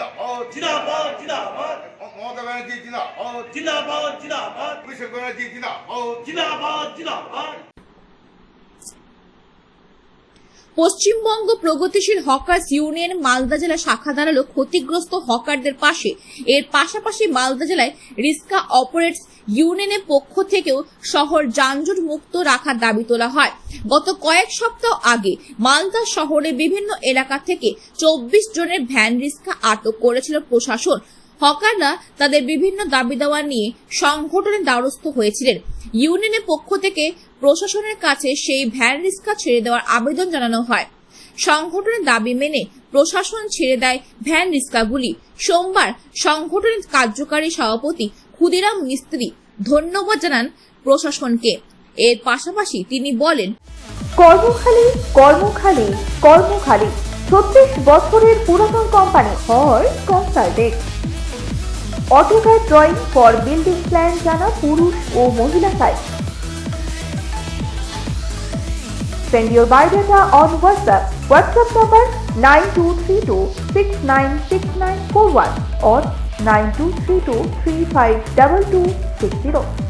哦，鸡蛋包，鸡蛋包，哦，我在外面进鸡蛋。哦，鸡蛋包，鸡蛋包，为什么外面接鸡？哦，鸡蛋包，鸡蛋包。পশ্চিমবঙ্গ প্রগতিশীল hawkers union Malda জেলা শাখা দাঁড়াল ক্ষতিগ্রস্ত হকারদের পাশে। এর পাশাপাশি মালদা জেলায় রিস্কা অপারেটস ইউনিয়নের পক্ষ থেকেও শহর যানজট মুক্ত রাখার দাবি তোলা হয়। গত কয়েক সপ্তাহ আগে মালদা শহরে বিভিন্ন এলাকা থেকে চব্বিশ জনের ভ্যান রিস্কা আটক করেছিল প্রশাসন। হকাররা তাদের বিভিন্ন দাবি দেওয়া নিয়ে সংগঠনের দ্বারস্থ হয়েছিলেন। ইউনিয়নের পক্ষ থেকে প্রশাসনের কাছে সেই ভ্যান রিস্কা ছেড়ে দেওয়ার আবেদন জানানো হয়। সংগঠনের দাবি মেনে প্রশাসন ছেড়ে দেয় ভ্যান রিস্কাগুলি সোমবার সংগঠনের কার্যকারী সভাপতি ক্ষুদিরাম মিস্ত্রি ধন্যবাদ জানান প্রশাসনকে। এর পাশাপাশি তিনি বলেন, কর্মখালী কর্মখালী কর্মখালী। ছত্রিশ বছরের পুরাতন company Har consultant AutoCAD drawing for building plan জানা পুরুষ ও মহিলা সাইফ সেন্ট্রিয় biodata of WhatsApp WhatsApp number nine two three two six nine six nine four one site Send your biodata on WhatsApp. WhatsApp number 9232696941 or 9232352260.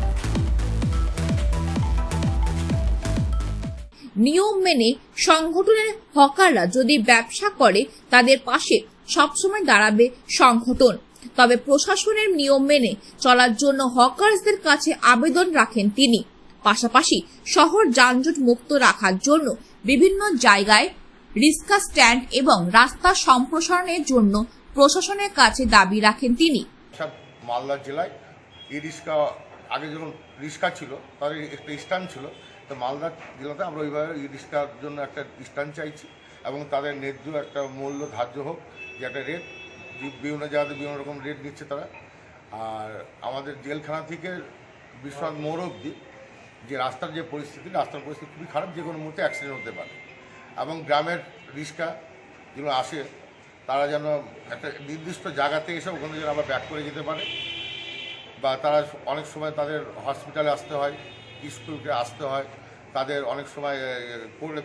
নিয়ম মেনে সংগঠনের হকাররা যদি ব্যবসা করে, তাদের পাশে সবসময় দাঁড়াবে সংগঠন তবে প্রশাসনের নিয়ম মেনে চলার জন্য হকার্সদের কাছে আবেদন রাখেন তিনি। পাশাপাশি শহর যানজট মুক্ত রাখার জন্য বিভিন্ন জায়গায় রিস্কা স্ট্যান্ড এবং রাস্তা সম্প্রসারণের জন্য প্রশাসনের কাছে দাবি রাখেন তিনি। মালদা জেলায় ই রিক্সা, আগে যখন রিক্সা ছিল, তার একটা স্ট্যান্ড ছিল, তো মালদা জেলাতে আমরা ওইভাবে ই রিক্সার জন্য একটা স্ট্যান্ড চাইছি এবং তাদের ন্যায্য একটা মূল্য ধার্য হোক, যে একটা রেট বিভিন্ন জায়গাতে বিভিন্ন রকম রেট দিচ্ছে তারা। আর আমাদের জেলখানা থেকে বিশ্বনাথ মোড় অবধি যে রাস্তার যে পরিস্থিতি, রাস্তার পরিস্থিতি খুবই খারাপ, যে কোনো মুহূর্তে অ্যাক্সিডেন্ট হতে পারে। এবং গ্রামের রিক্সা যেগুলো আসে, তারা যেন একটা নির্দিষ্ট জায়গাতে এসে ওখানে যেন আবার ব্যাক করে যেতে পারে। বা তারা অনেক সময় তাদের হসপিটালে আসতে হয় স্কুলকে আসতে হয়, তাদের অনেক সময়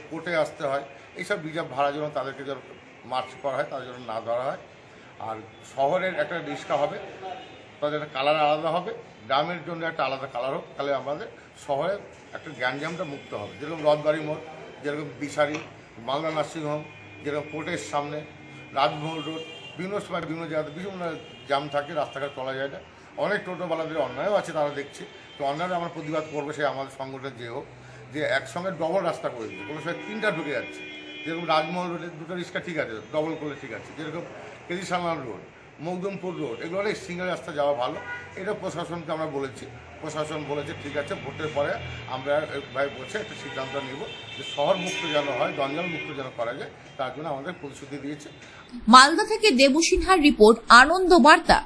কোর্টে আসতে হয়। এইসব রিজার্ভ ভাড়া যেন তাদেরকে যেন মার্চ করা হয়, তাদের জন্য না ধরা হয়। আর শহরের একটা রিক্সা হবে, তাদের একটা কালার আলাদা হবে, গ্রামের জন্য একটা আলাদা কালার হোক, তাহলে আমাদের শহরে একটা গ্যাঞ্জামটা মুক্ত হবে। যেরকম রথবাড়ি মোড়, যেরকম বিশারি, মালদা নার্সিংহোম, যেরকম কোর্টের সামনে রাজমহল রোড, বিভিন্ন সময় বিভিন্ন জায়গাতে বিভিন্ন জ্যাম থাকে, রাস্তাঘাট চলা যায় না। অনেক টোটোওয়ালাদের অন্যায়ও আছে তারা দেখছে। তো অন্যায় আমরা প্রতিবাদ করব সে আমাদের সংগঠন যে হোক, যে একসঙ্গে ডবল রাস্তা করে দিচ্ছে কোনো সময় তিনটা ঢুকে যাচ্ছে। যেরকম রাজমহল রোডে দুটো রিক্সা ঠিক আছে ডবল করলে ঠিক আছে। যেরকম KG Salman road Makdumpur road, এগুলো অনেক সিঙ্গেল রাস্তা যাওয়া ভালো। এটা প্রশাসনকে আমরা বলেছি। প্রশাসন বলেছে, ঠিক আছে, ভোটের পরে আমরা ভাই বলছে একটা সিদ্ধান্ত নিব যে শহর মুক্ত যেন হয় জঞ্জাল মুক্ত যেন করা যায়, তার জন্য আমাদের প্রতিশ্রুতি দিয়েছে। মালদা থেকে দেবু সিনহার রিপোর্ট, আনন্দ বার্তা।